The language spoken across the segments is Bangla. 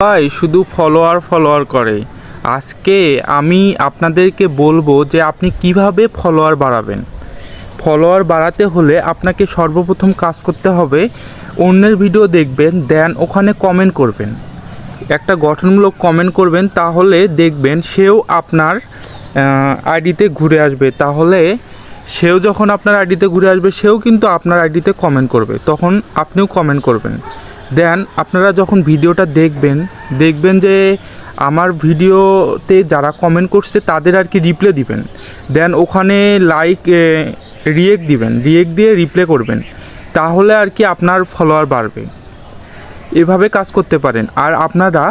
সবাই শুধু ফলোয়ার ফলোয়ার করে। আজকে আমি আপনাদেরকে বলব যে আপনি কীভাবে ফলোয়ার বাড়াবেন। ফলোয়ার বাড়াতে হলে আপনাকে সর্বপ্রথম কাজ করতে হবে, অন্যের ভিডিও দেখবেন দেন ওখানে কমেন্ট করবেন। একটা গঠনমূলক কমেন্ট করবেন, তাহলে দেখবেন সেও আপনার আইডিতে ঘুরে আসবে। তাহলে সেও যখন আপনার আইডিতে ঘুরে আসবে, সেও কিন্তু আপনার আইডিতে কমেন্ট করবে। তখন আপনিও কমেন্ট করবেন। দেন আপনারা যখন ভিডিওটা দেখবেন দেখবেন যে আমার ভিডিওতে যারা কমেন্ট করছে তাদের আর কি রিপ্লে দিবেন। দেন ওখানে লাইক রিয়েক্ট দিবেন রিয়েক্ট দিয়ে রিপ্লে করবেন। তাহলে আর কি আপনার ফলোয়ার বাড়বে। এভাবে কাজ করতে পারেন। আর আপনারা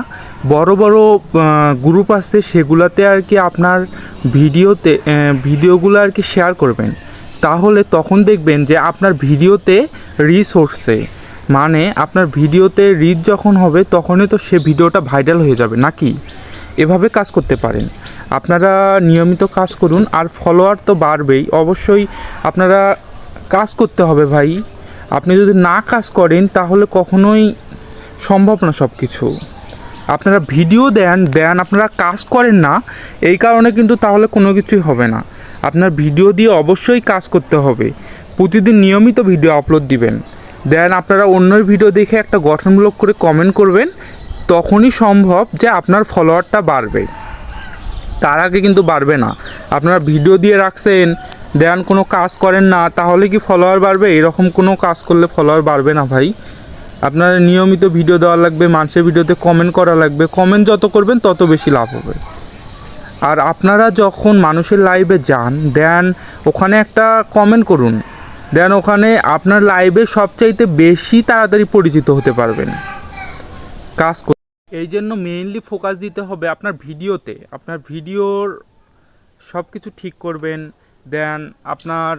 বড় বড় গ্রুপ আছে সেগুলোতে আর কি আপনার ভিডিওতে ভিডিওগুলো আর কি শেয়ার করবেন। তাহলে তখন দেখবেন যে আপনার ভিডিওতে রিচ হচ্ছে। মানে আপনার ভিডিওতে রিচ যখন হবে, তখনই তো সে ভিডিওটা ভাইরাল হয়ে যাবে, নাকি? এভাবে কাজ করতে পারেন। আপনারা নিয়মিত কাজ করুন, আর ফলোয়ার তো বাড়বেই। অবশ্যই আপনারা কাজ করতে হবে ভাই। আপনি যদি না কাজ করেন, তাহলে কখনোই সম্ভব না সব কিছু আপনারা ভিডিও দেন দেন আপনারা কাজ করেন না, এই কারণে কিন্তু তাহলে কোনো কিছুই হবে না। আপনার ভিডিও দিয়ে অবশ্যই কাজ করতে হবে। প্রতিদিন নিয়মিত ভিডিও আপলোড দিবেন। দেন আপনারা অন্যের ভিডিও দেখে একটা গঠনমূলক করে কমেন্ট করবেন, তখনই সম্ভব যে আপনার ফলোয়ারটা বাড়বে। তার আগে কিন্তু বাড়বে না। আপনারা ভিডিও দিয়ে রাখছেন, দেন কোনো কাজ করেন না, তাহলে কি ফলোয়ার বাড়বে? এরকম কোনো কাজ করলে ফলোয়ার বাড়বে না ভাই। আপনার নিয়মিত ভিডিও দেওয়া লাগবে মানুষের ভিডিওতে কমেন্ট করা লাগবে। কমেন্ট যত করবেন, তত বেশি লাভ হবে। আর আপনারা যখন মানুষের লাইভে যান, দেন ওখানে একটা কমেন্ট করুন। দেন ওখানে আপনার লাইভে সবচাইতে বেশি তাড়াতাড়ি পরিচিত হতে পারবেন। কাজ এই জন্য মেইনলি ফোকাস দিতে হবে আপনার ভিডিওতে। আপনার ভিডিওর সব কিছু ঠিক করবেন। দেন আপনার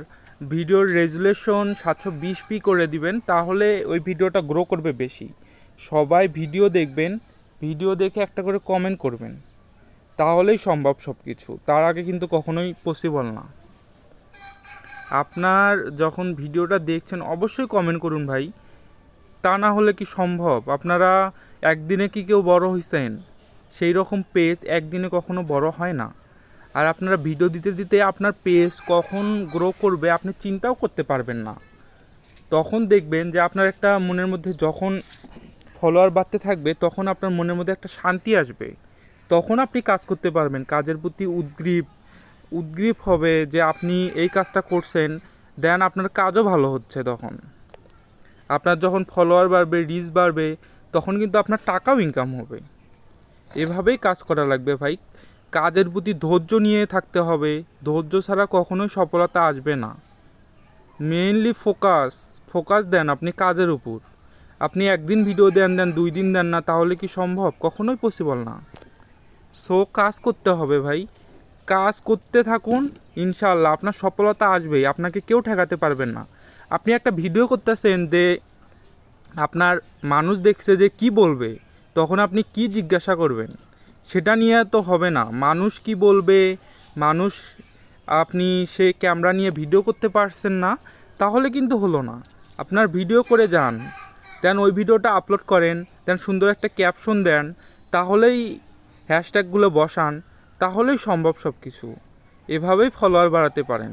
ভিডিওর রেজুলেশন সাতশো বিশ পি করে দিবেন, তাহলে ওই ভিডিওটা গ্রো করবে বেশি। সবাই ভিডিও দেখবেন ভিডিও দেখে একটা করে কমেন্ট করবেন। তাহলেই সম্ভব সব কিছু তার আগে কিন্তু কখনোই পসিবল না। আপনার যখন ভিডিওটা দেখছেন, অবশ্যই কমেন্ট করুন ভাই। তা না হলে কি সম্ভব? আপনারা একদিনে কি কেউ বড় হয়েছেন সেই রকম পেজ একদিনে কখনো বড় হয় না। আর আপনারা ভিডিও দিতে দিতে আপনার পেজ কখন গ্রো করবে আপনি চিন্তাও করতে পারবেন না। তখন দেখবেন যে আপনার একটা মনের মধ্যে যখন ফলোয়ার বাড়তে থাকবে, তখন আপনার মনের মধ্যে একটা শান্তি আসবে। তখন আপনি কাজ করতে পারবেন। কাজের প্রতি উদ্গ্রীব উদ্গ্রীব হবে যে আপনি এই কাজটা করছেন, দেন আপনার কাজও ভালো হচ্ছে তখন। আপনার যখন ফলোয়ার বাড়বে রিচ বাড়বে, তখন কিন্তু আপনার টাকাও ইনকাম হবে। এভাবেই কাজ করা লাগবে ভাই। কাজের প্রতি ধৈর্য নিয়ে থাকতে হবে। ধৈর্য ছাড়া কখনোই সফলতা আসবে না। মেইনলি ফোকাস ফোকাস দেন আপনি কাজের উপর। আপনি একদিন ভিডিও দেন দেন দুই দিন দেন না, তাহলে কি সম্ভব? কখনোই পসিবল না। সো কাজ করতে হবে ভাই। কাজ করতে থাকুন ইনশাল্লাহ আপনার সফলতা আসবেই, আপনাকে কেউ ঠেকাতে পারবেন না। আপনি একটা ভিডিও করতেছেন যে আপনার মানুষ দেখছে যে কি বলবে, তখন আপনি কি জিজ্ঞাসা করবেন? সেটা নিয়ে তো হবে না। মানুষ কি বলবে? মানুষ, আপনি সে ক্যামেরা নিয়ে ভিডিও করতে পারছেন না, তাহলে কিন্তু হলো না। আপনার ভিডিও করে যান, দেন ওই ভিডিওটা আপলোড করেন, দেন সুন্দর একটা ক্যাপশন দেন, তাহলেই হ্যাশট্যাগুলো বসান তাহলেই সম্ভব সব কিছু এভাবেই ফলোয়ার বাড়াতে পারেন।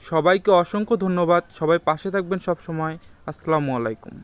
সবাইকে অসংখ্য ধন্যবাদ। সবাই পাশে থাকবেন সব সময় আসসালামু আলাইকুম।